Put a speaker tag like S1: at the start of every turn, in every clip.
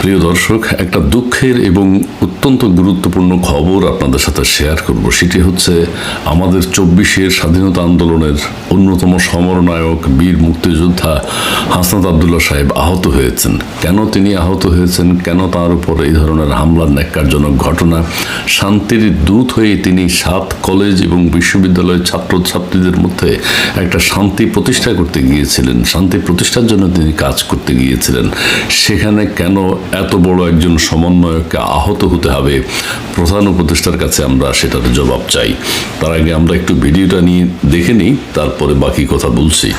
S1: প্রিয় দর্শক, একটা দুঃখের এবং অত্যন্ত গুরুত্বপূর্ণ খবর আপনাদের সাথে শেয়ার করব। সেটি হচ্ছে আমাদের চব্বিশের স্বাধীনতা আন্দোলনের অন্যতম সমরনায়ক বীর মুক্তিযোদ্ধা হাসনাত আবদুল্লাহ সাহেব আহত হয়েছেন। কেন তিনি আহত হয়েছেন? কেন তার উপর এই ধরনের হামলার ন্যাক্কারজনক ঘটনা? শান্তির দূত হয়ে তিনি সাত কলেজ এবং বিশ্ববিদ্যালয়ের ছাত্রছাত্রীদের মধ্যে একটা শান্তি প্রতিষ্ঠা করতে গিয়েছিলেন। শান্তি প্রতিষ্ঠার জন্য তিনি কাজ করতে গিয়েছিলেন। সেখানে কেন এত বড় একজন সমন্বয়কে আহত হতে হবে। প্রধান উপদেষ্টার কাছে আমরা সেটার জবাব চাই। তার আগে আমরা একটু ভিডিওটা নিয়ে দেখে নিই, তারপরে বাকি কথা বলছি।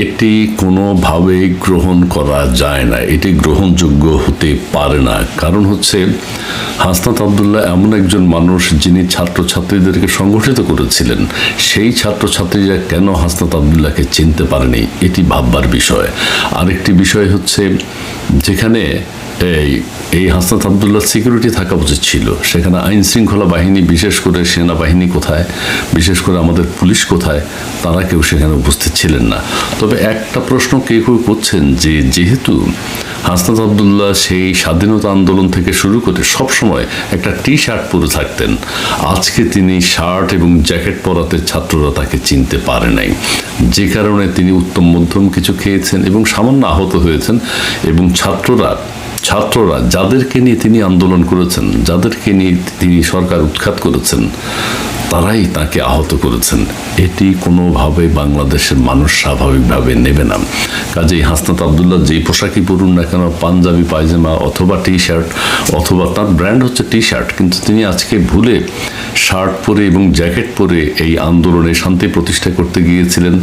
S1: এটি কোনোভাবে গ্রহণ করা যায় না। এটি গ্রহণযোগ্য হতে পারে না। কারণ হচ্ছে, হাসনাত আবদুল্লাহ এমন একজন মানুষ যিনি ছাত্রছাত্রীদেরকে সংগঠিত করেছিলেন। সেই ছাত্রছাত্রীরা কেন হাসনাত আবদুল্লাহকে চিনতে পারেনি? এটি ভাববার বিষয়। আরেকটি বিষয় হচ্ছে, যেখানে এই এই হাসনাত আবদুল্লাহ সিকিউরিটি থাকা উচিত ছিল। সেখানে আইন শৃঙ্খলা বাহিনী, বিশেষ করে সেনাবাহিনী কোথায়, বিশেষ করে আমাদের পুলিশ কোথায়, তারা কেউ সেখানে উপস্থিত ছিলেন না। তবে একটা প্রশ্ন কেউ কেউ করছেন যে, যেহেতু হাসনাত আবদুল্লাহ সেই স্বাধীনতা আন্দোলন থেকে শুরু করে সবসময় একটা টি শার্ট পরে থাকতেন, আজকে তিনি শার্ট এবং জ্যাকেট পরাতে ছাত্ররা তাকে চিনতে পারে নাই। যে কারণে তিনি উত্তম মধ্যম কিছু খেয়েছেন এবং সামান্য আহত হয়েছেন এবং ছাত্ররা ছাত্ররা যাদেরকে নিয়ে তিনি আন্দোলন করেছেন, যাদেরকে নিয়ে তিনি সরকার উৎখাত করেছেন, তারাই তাকে আহত করেছেন। এটি কোনোভাবে বাংলাদেশের মানুষ স্বাভাবিকভাবে নেবে না। কাজেই হাসনাত আবদুল্লাহ যেই পোশাকই পরুন না কেন, পাঞ্জাবি, পায়জামা অথবা টি শার্ট অথবা তার ব্র্যান্ড হচ্ছে টি শার্ট কিন্তু তিনি আজকে ভুলে শার্ট পরে এবং জ্যাকেট পরে এই আন্দোলনে শান্তি প্রতিষ্ঠা করতে গিয়েছিলেন।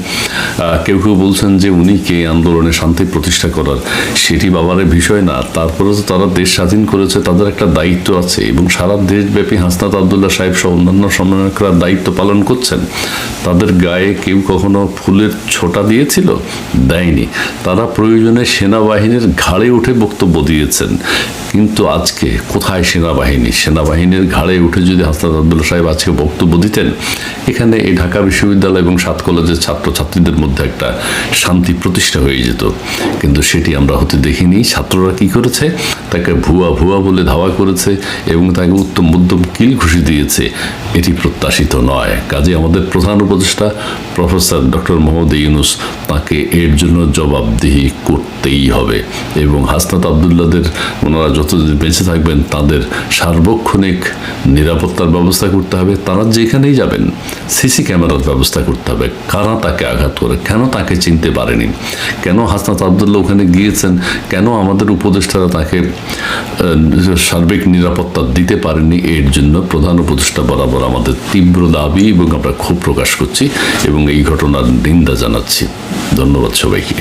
S1: কেউ কেউ বলছেন যে উনি কে আন্দোলনে শান্তি প্রতিষ্ঠা করার? সেটি বাবারের বিষয় না। তারপরে তো তারা দেশ স্বাধীন করেছে, তাদের একটা দায়িত্ব আছে এবং সারা দেশব্যাপী হাসনাত আবদুল্লাহ সাহেব সহ অন্যান্য সমন্বয়করা দায়িত্ব পালন করছেন। তাদের গায়ে কেউ কখনো ফুলের ছোটা দিয়েছিল? দেয়নি। তারা প্রয়োজনে সেনাবাহিনীর ঘাড়ে উঠে বক্তব্য দিয়েছেন। কিন্তু আজকে কোথায় সেনাবাহিনী? সেনাবাহিনীর ঘাড়ে উঠে যদি হাসনাত আবদুল্লাহ সাহেব আজকে বক্তব্য দিতেন, এখানে এই ঢাকা বিশ্ববিদ্যালয় এবং সাত কলেজের ছাত্রছাত্রীদের মধ্যে একটা শান্তি প্রতিষ্ঠা হয়ে যেত। কিন্তু সেটি আমরা হতে দেখিনি। ছাত্ররা কি করেছে? তাকে ভুয়া ভুয়া বলে ধাওয়া করেছে এবং তাকে উত্তম মধ্যম কিল ঘুষি দিয়েছে। এটি প্রত্যাশিত নয়। কাজে আমাদের প্রধান উপদেষ্টা প্রফেসর ডক্টর মোহাম্মদ ইউনুস তাকে এর জন্য জবাবদিহি করতেই হবে এবং হাসনাত আবদুল্লাদের ওনারা যতদিন বেঁচে থাকবেন, তাদের সার্বক্ষণিক নিরাপত্তার ব্যবস্থা করতে হবে, তারা যেখানেই যাবেন, সিসি ক্যামেরার ব্যবস্থা করতে হবে। কারা তাকে আঘাত করে? কেন তাকে চিনতে পারেনি? কেন হাসনাত আবদুল্লাহ ওখানে গিয়েছেন? কেন আমাদের উপদেষ্টারা তাকে সার্বিক নিরাপত্তা দিতে পারেনি? এর জন্য প্রধান উপদেষ্টা বরাবর আমাদের তীব্র দাবি এবং আমরা ক্ষোভ প্রকাশ করছি এবং এই ঘটনার নিন্দা জানাচ্ছি। ধন্যবাদ সবাইকে।